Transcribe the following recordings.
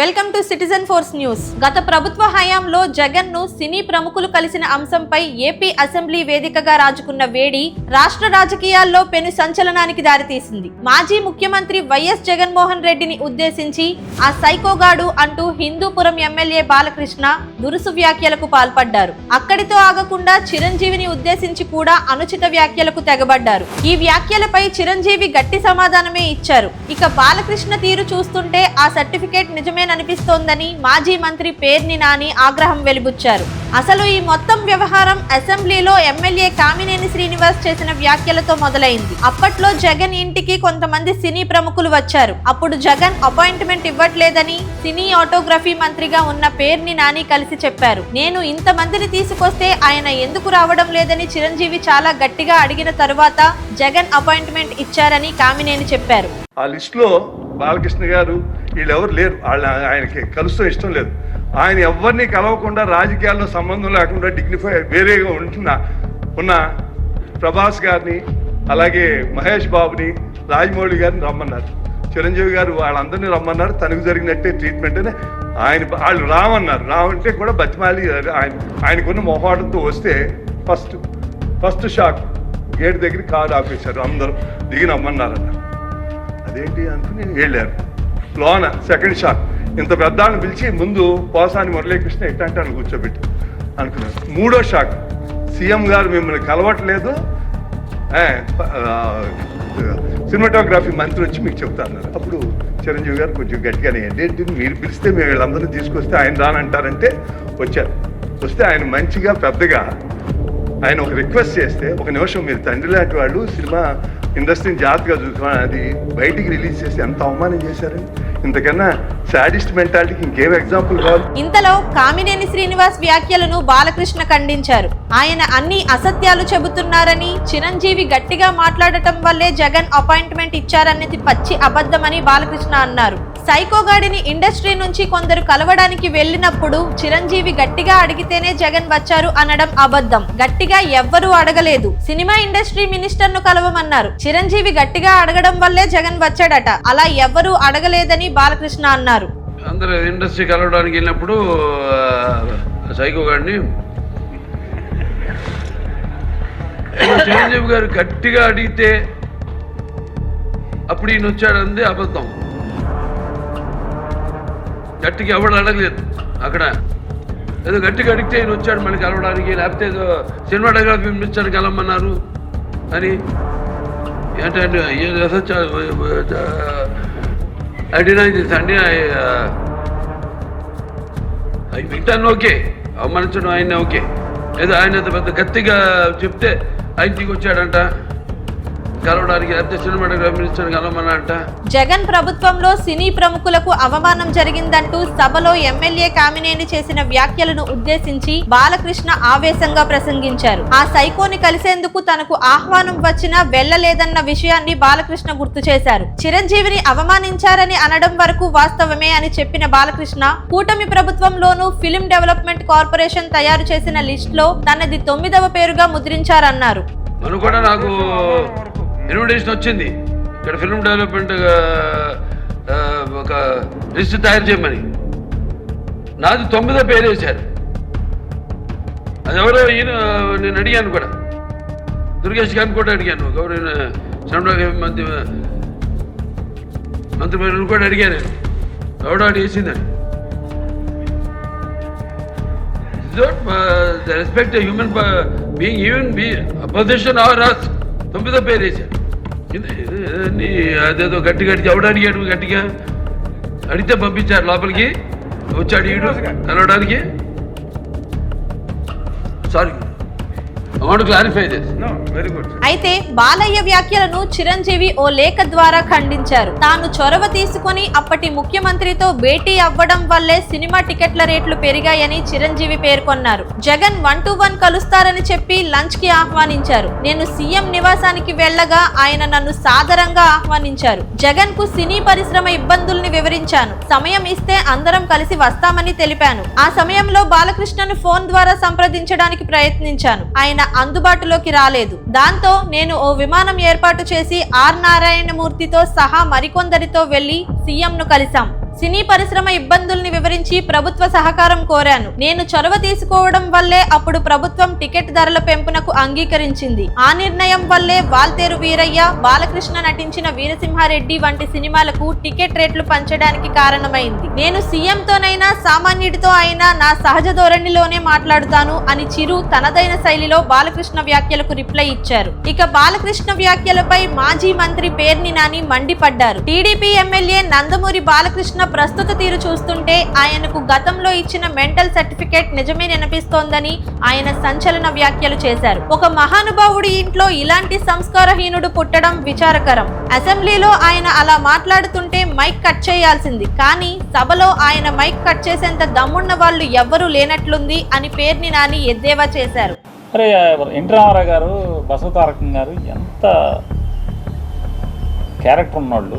Welcome to citizen force news. గత ప్రభుత్వ హయాంలో జగన్ను సినీ ప్రముఖులు కలిసిన అంశంపై ఏపీ అసెంబ్లీ వేదికగా రాజుకున్న వేడి రాష్ట్ర రాజకీయాల్లో పెను సంచలనానికి దారితీసింది. మాజీ ముఖ్యమంత్రి వైఎస్ జగన్మోహన్ రెడ్డిని ఉద్దేశించి ఆ సైకోగాడు అంటూ హిందూపురం ఎమ్మెల్యే బాలకృష్ణ దురుసు వ్యాఖ్యలకు పాల్పడ్డారు. అక్కడితో ఆగకుండా చిరంజీవిని ఉద్దేశించి కూడా అనుచిత వ్యాఖ్యలకు తెగబడ్డారు. ఈ వ్యాఖ్యలపై చిరంజీవి గట్టి సమాధానమే ఇచ్చారు. ఇక బాలకృష్ణ తీరు చూస్తుంటే ఆ సర్టిఫికేట్ నిజమే అనిపిస్తోందని మాజీ మంత్రి పేర్ని నాని ఆగ్రహం వెలిబుచ్చారు. అసలు ఈ మొత్తం వ్యవహారం అసెంబ్లీలో ఎమ్మెల్యే కామినేని శ్రీనివాస్ చేసిన వ్యాఖ్యలతో మొదలైంది. అప్పట్లో జగన్ ఇంటికి కొంతమంది సినీ ప్రముఖులు వచ్చారు. అప్పుడు జగన్ అపాయింట్మెంట్ ఇవ్వట్లేదని సినీ ఆటోగ్రఫీ మంత్రిగా ఉన్న పేర్ని నాని కలిసి చెప్పారు. నేను ఇంతమందిని తీసుకొస్తే ఆయన ఎందుకు రావడం లేదని చిరంజీవి చాలా గట్టిగా అడిగిన తరువాత జగన్ అపాయింట్మెంట్ ఇచ్చారని కామినేని చెప్పారు. ఆ లిస్టులో బాలకృష్ణ గారు వీళ్ళు ఎవరు లేరు. వాళ్ళ ఆయనకి కలుస్తూ ఇష్టం లేదు. ఆయన ఎవరిని కలవకుండా రాజకీయాల్లో సంబంధం లేకుండా డిగ్నిఫై వేరేగా ఉంటున్న ఉన్న ప్రభాస్ గారిని అలాగే మహేష్ బాబుని రాజమౌళి గారిని రమ్మన్నారు. చిరంజీవి గారు వాళ్ళందరినీ రమ్మన్నారు. తనకు జరిగినట్టే ట్రీట్మెంట్ అని ఆయన వాళ్ళు రామన్నారు. రావంటే కూడా బతిమాలి ఆయన ఆయనకున్న మొహాటంతో వస్తే ఫస్ట్ ఫస్ట్ షాక్ గేట్ దగ్గర కారు ఆపేశారు. అందరూ దిగి రమ్మన్నారన్న అదేంటి అనుకుని వెళ్ళారు. లోన సెకండ్ షాట్ ఇంత పెద్ద పిలిచి ముందు పోసాని మురళీకృష్ణ ఇట్లాంటి అని కూర్చోబెట్టి. అనుకున్నాను మూడో షాక్ సీఎం గారు మిమ్మల్ని కలవట్లేదు. సినిమాటోగ్రఫీ మంత్రి వచ్చి మీకు చెప్తాను అప్పుడు చిరంజీవి గారు కొంచెం గట్టిగానే ఏంటి మీరు పిలిస్తే మేము వీళ్ళందరూ తీసుకొస్తే ఆయన రానంటారంటే వచ్చారు. వస్తే ఆయన మంచిగా పెద్దగా ఆయన ఒక రిక్వెస్ట్ చేస్తే ఒక నిమిషం మీరు తండ్రి లాంటి వాళ్ళు సినిమా ఇండస్ట్రీని జాగ్రత్తగా చూసుకోవాలి. అది బయటికి రిలీజ్ చేసి ఎంత అవమానం చేశారని ఇంతకన్నా సాడిస్ట్ మెంటాలిటీకి ఇంకేం ఎగ్జాంపుల్ కావాలి? ఇంతలో కామినేని శ్రీనివాస్ వ్యాఖ్యలను బాలకృష్ణ ఖండించారు. ఆయన అన్ని అసత్యాలు చెబుతున్నారని చిరంజీవి గట్టిగా మాట్లాడటం వల్లే జగన్ అపాయింట్మెంట్ ఇచ్చారనేది పచ్చి అబద్ధమని బాలకృష్ణ అన్నారు. సైకోగాడిని ఇండస్ట్రీ నుంచి కొందరు కలవడానికి వెళ్ళినప్పుడు చిరంజీవి గట్టిగా అడిగితేనే జగన్ వచ్చారు అనడం అబద్ధం. గట్టిగా ఎవ్వరూ అడగలేదు. సినిమా ఇండస్ట్రీ మినిస్టర్ను కలవమన్నారు. చిరంజీవి గట్టిగా అడగడం వల్లే జగన్ వచ్చాడట. అలా ఎవ్వరూ అడగలేదని బాలకృష్ణ అన్నారు. అందరూ ఇండస్ట్రీ కలవడానికి వెళ్ళినప్పుడు సైకో గారిని చిరంజీవి గారు గట్టిగా అడిగితే అప్పుడు ఈయన వచ్చాడంది అబద్ధం. గట్టిగా ఎవడు అడగలేదు. అక్కడ ఏదో గట్టిగా అడిగితే ఈయన వచ్చాడు మళ్ళీ కలవడానికి. లేకపోతే ఏదో సినిమాటోగ్రఫీ మినిస్టర్ కలవమన్నారు అని. ఏంటంటే ఐ డినై దిస్ అండి అవి వింటాను ఓకే. అవమానించడం ఆయన ఓకే. ఏదో ఆయన పెద్ద గట్టిగా చెప్తే ఆయన దిగి వచ్చాడంట కలవడానికి లేకపోతే సినిమాటోగ్రఫీ మినిస్టర్ కలవమన్నాడంట జగన్ ప్రభుత్వంలో సినీ ప్రముఖులకు అవమానం జరిగిందంటూ సభలో ఎమ్మెల్యే కామినేని చేసిన వ్యాఖ్యలను ఉద్దేశించి బాలకృష్ణ ఆవేశంగా ప్రసంగించారు. ఆ సైకోని కలిసేందుకు తనకు ఆహ్వానం వచ్చినా వెళ్ళలేదన్న విషయాన్ని బాలకృష్ణ గుర్తు చేశారు. చిరంజీవిని అవమానించారని అనడం వరకు వాస్తవమే అని చెప్పిన బాలకృష్ణ కూటమి ప్రభుత్వంలోనూ ఫిలిం డెవలప్మెంట్ కార్పొరేషన్ తయారు చేసిన లిస్ట్లో తనది తొమ్మిదవ పేరుగా ముద్రించారన్నారు. కూడా నాకు ఇన్విటేషన్ వచ్చింది. ఇక్కడ ఫిల్మ్ డెవలప్మెంట్ ఒక లిస్ట్ తయారు చేయమని. నాది తొమ్మిదో పేరు వేశారు. అది ఎవరో ఈయన నేను అడిగాను కూడా. దుర్గేష్ గారిని కూడా అడిగాను. గౌరవ చంద్రబాబు మంత్రి మంత్రి పేరును కూడా అడిగాను నేను. ఎవడో అడిగేసిందని respect human being even be opposition or us తొమ్మిదో పేరు వేశారు. అదేదో గట్టి గట్టి ఎవడు అడిగాడు గట్టిగా? అడిగితే పంపించారు లోపలికి. వచ్చాడు ఈడు. కలవడానికి. సారీ. అయితే బాలయ్య వ్యాఖ్యలను చిరంజీవి ఓ లేఖ ద్వారా ఖండించారు. తాను చొరవ తీసుకొని అప్పటి ముఖ్యమంత్రితో భేటీ అవ్వడం వల్లే సినిమా టికెట్ల రేట్లు పెరిగాయని చిరంజీవి పేర్కొన్నారు. జగన్ వన్ టు వన్ కలుస్తారని చెప్పి లంచ్కి ఆహ్వానించారు. నేను సీఎం నివాసానికి వెళ్ళగా ఆయన నన్ను సాదరంగా ఆహ్వానించారు. జగన్కు సినీ పరిశ్రమ ఇబ్బందుల్ని వివరించాను. సమయం ఇస్తే అందరం కలిసి వస్తామని తెలిపాను. ఆ సమయంలో బాలకృష్ణను ఫోన్ ద్వారా సంప్రదించడానికి ప్రయత్నించాను. ఆయన అందుబాటులోకి రాలేదు. దాంతో నేను ఓ విమానం ఏర్పాటు చేసి ఆర్ నారాయణమూర్తితో సహా మరికొందరితో వెళ్ళి సీఎం ను కలిశాం. సినీ పరిశ్రమ ఇబ్బందుల్ని వివరించి ప్రభుత్వ సహకారం కోరాను. నేను చొరవ తీసుకోవడం వల్లే అప్పుడు ప్రభుత్వం టికెట్ ధరల పెంపునకు అంగీకరించింది. ఆ నిర్ణయం వల్లే వాల్తేరు వీరయ్య బాలకృష్ణ నటించిన వీరసింహారెడ్డి వంటి సినిమాలకు టికెట్ రేట్లు పంచడానికి కారణమైంది. నేను సీఎంతోనైనా సామాన్యుడితో అయినా నా సహజ ధోరణిలోనే మాట్లాడుతాను అని చిరు తనదైన శైలిలో బాలకృష్ణ వ్యాఖ్యలకు రిప్లై ఇచ్చారు. ఇక బాలకృష్ణ వ్యాఖ్యలపై మాజీ మంత్రి పేర్ని నాని మండిపడ్డారు. టీడీపీ ఎమ్మెల్యే నందమూరి బాలకృష్ణ ప్రస్తుత తీరు చూస్తుంటే ఆయనకు గతంలో ఇచ్చిన మెంటల్ సర్టిఫికేట్ నిజమే నినిపిస్తోందని ఆయన సంచలన వ్యాఖ్యలు చేశారు. ఒక మహానుభావుడి ఇంట్లో ఇలాంటి సంస్కారహీనుడు పుట్టడం విచారకరం. అసెంబ్లీలో ఆయన అలా మాట్లాడుతుంటే మైక్ కట్ చేయాల్సింది. కానీ సభలో ఆయన మైక్ కట్ చేసేంత దమ్మున్న వాళ్ళు ఎవ్వరూ లేనట్లుంది అని పేర్ని నాని ఎద్దేవా చేశారు. అరే ఎన్టీ రామారావు గారు బసవతారకం గారు ఎంత క్యారెక్టర్ ఉన్నోళ్ళు.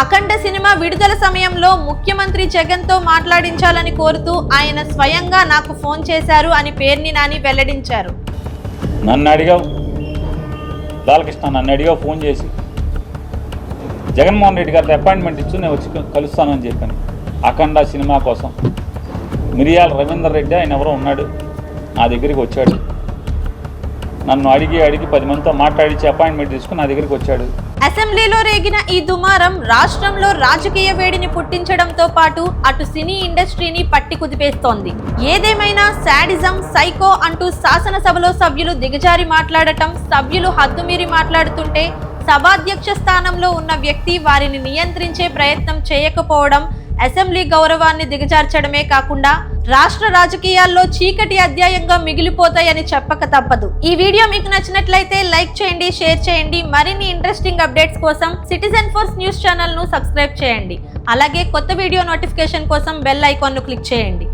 అఖండ సినిమా విడుదల సమయంలో ముఖ్యమంత్రి జగన్తో మాట్లాడించాలని కోరుతూ ఆయన స్వయంగా నాకు ఫోన్ చేశారు అని పేర్ని నాని వెల్లడించారు. నన్ను అడిగావు? బాలకృష్ణ నన్ను అడిగావు? ఫోన్ చేసి. జగన్మోహన్ రెడ్డి గారితో అపాయింట్మెంట్ ఇచ్చి నేను వచ్చి కలుస్తానని చెప్పాను. అఖండ సినిమా కోసం. మిరియాల రవీందర్ రెడ్డి ఆయన ఎవరో ఉన్నాడు. నా దగ్గరికి వచ్చాడు. నన్ను అడిగి అడిగి పది మందితో మాట్లాడించి అపాయింట్మెంట్ తీసుకుని నా దగ్గరికి వచ్చాడు. అసెంబ్లీలో రేగిన ఈ దుమారం రాష్ట్రంలో రాజకీయ వేడిని పుట్టించడంతో పాటు అటు సినీ ఇండస్ట్రీని పట్టి కుదిపేస్తోంది. ఏదేమైనా శాడిజం సైకో అంటూ శాసనసభలో సభ్యులు దిగజారి మాట్లాడటం సభ్యులు హద్దుమీరి మాట్లాడుతుంటే సభాధ్యక్ష స్థానంలో ఉన్న వ్యక్తి వారిని నియంత్రించే ప్రయత్నం చేయకపోవడం అసెంబ్లీ గౌరవాన్ని దిగజార్చడమే కాకుండా రాష్ట్ర రాజకీయాల్లో చీకటి అధ్యాయంగా మిగిలిపోతాయని చెప్పక తప్పదు. ఈ వీడియో మీకు నచ్చినట్లయితే లైక్ చేయండి షేర్ చేయండి. మరిన్ని ఇంట్రెస్టింగ్ అప్డేట్స్ కోసం సిటిజన్ ఫోర్స్ న్యూస్ ఛానల్ను సబ్స్క్రైబ్ చేయండి. అలాగే కొత్త వీడియో నోటిఫికేషన్ కోసం బెల్ ఐకాన్ను క్లిక్ చేయండి.